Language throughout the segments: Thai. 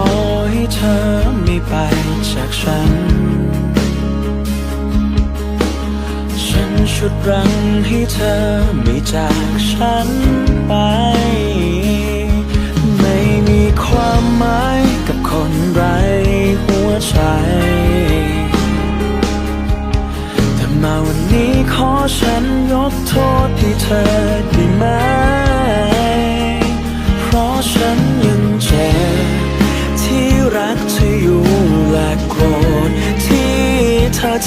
อให้เธอไม่ไปจากฉัน ฉันชุดรังให้เธอไม่จากฉันไป ไม่มีความหมายกับคนไร้หัวใจ แต่มาวันนี้ขอฉันยกโทษให้เธอ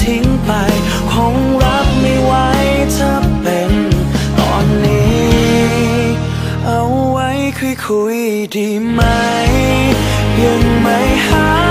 ทิ้งไป คงรับไม่ไหวถ้าเป็นตอนนี้ เอาไว้คุยคุยดีไหม ยังไม่หาย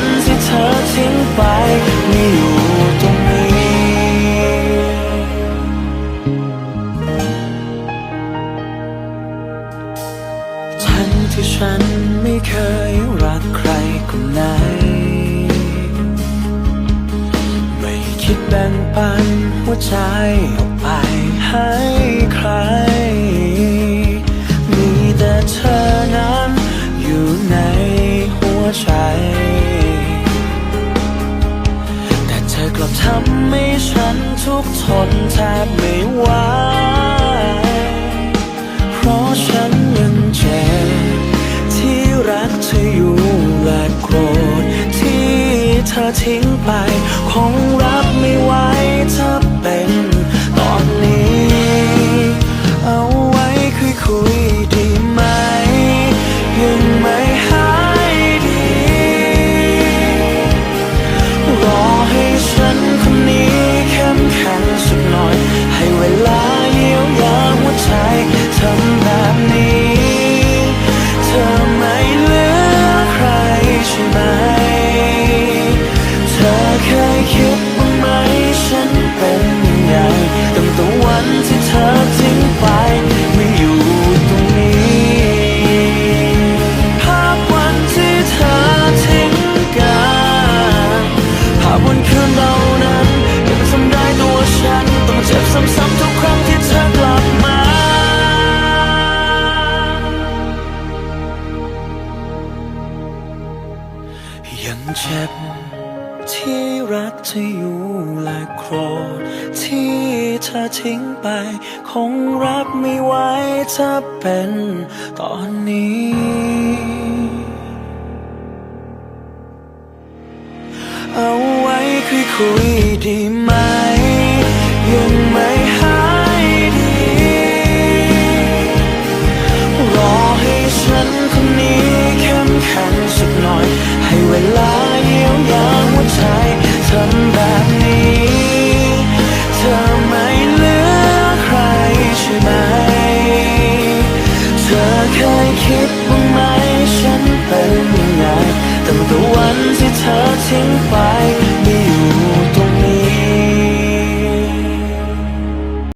นที่เธอทิ้งไปไม่อยู่ตรงนี้ทั้งที่ฉันไม่เคยรักใครคนไหน ไม่คิดแบ่งปันหัวใจออกไปให้ใคร มีแต่เธอนั้นอยู่ในหัวใจ ลับทำให้ฉันทุกทนแทบไม่ไหวเพราะฉันยังเจ็บที่รักเธออยู่และโกรธที่เธอทิ้งไปคงรับ จ็บ ที่รักจะออยู่และโกรธที่เธอทิ้งไป คงรับไม่ไหวถ้าเป็นตอนนี้ เอาไว้คุยคุย ยคิดบ้างไหมฉันตั้งวัน